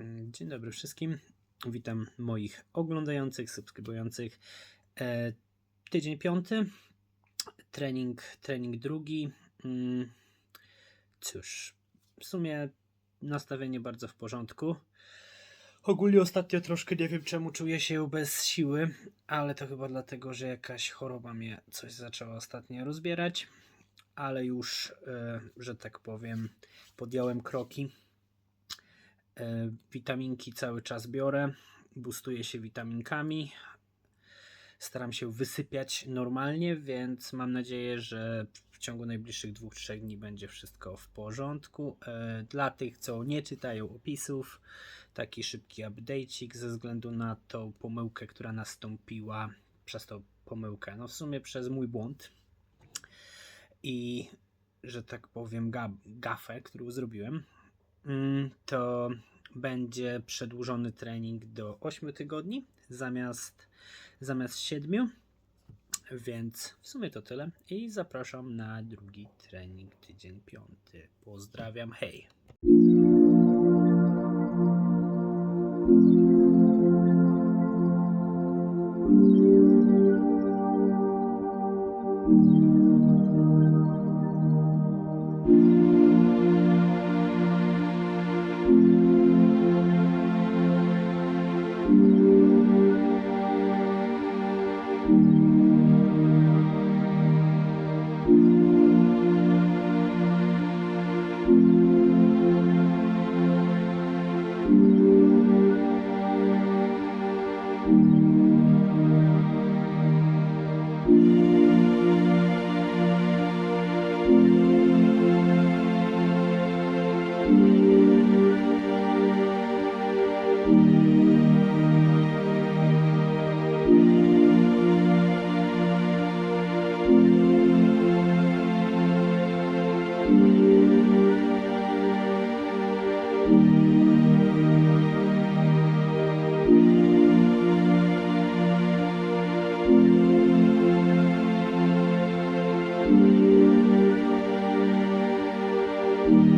Mm, Dzień dobry wszystkim. Witam moich oglądających, subskrybujących. E, tydzień piąty, trening, trening drugi. Mm, Cóż, w sumie nastawienie bardzo w porządku. Ogólnie ostatnio troszkę nie wiem czemu czuję się bez siły, ale to chyba dlatego, że jakaś choroba mnie coś zaczęła ostatnio rozbierać, ale już, e, że tak powiem, podjąłem kroki. E, Witaminki cały czas biorę, boostuję się witaminkami. Staram się wysypiać normalnie, więc mam nadzieję, że w ciągu najbliższych dwóch, trzech dni będzie wszystko w porządku. E, Dla tych, co nie czytają opisów, taki szybki update'ik ze względu na tą pomyłkę, która nastąpiła przez tą pomyłkę, no w sumie przez mój błąd i że tak powiem ga- gafę, którą zrobiłem, Mm, to będzie przedłużony trening do 8 tygodni zamiast, zamiast 7. Więc w sumie to tyle i zapraszam na drugi trening tydzień piąty. Pozdrawiam, hej! thank you Thank you.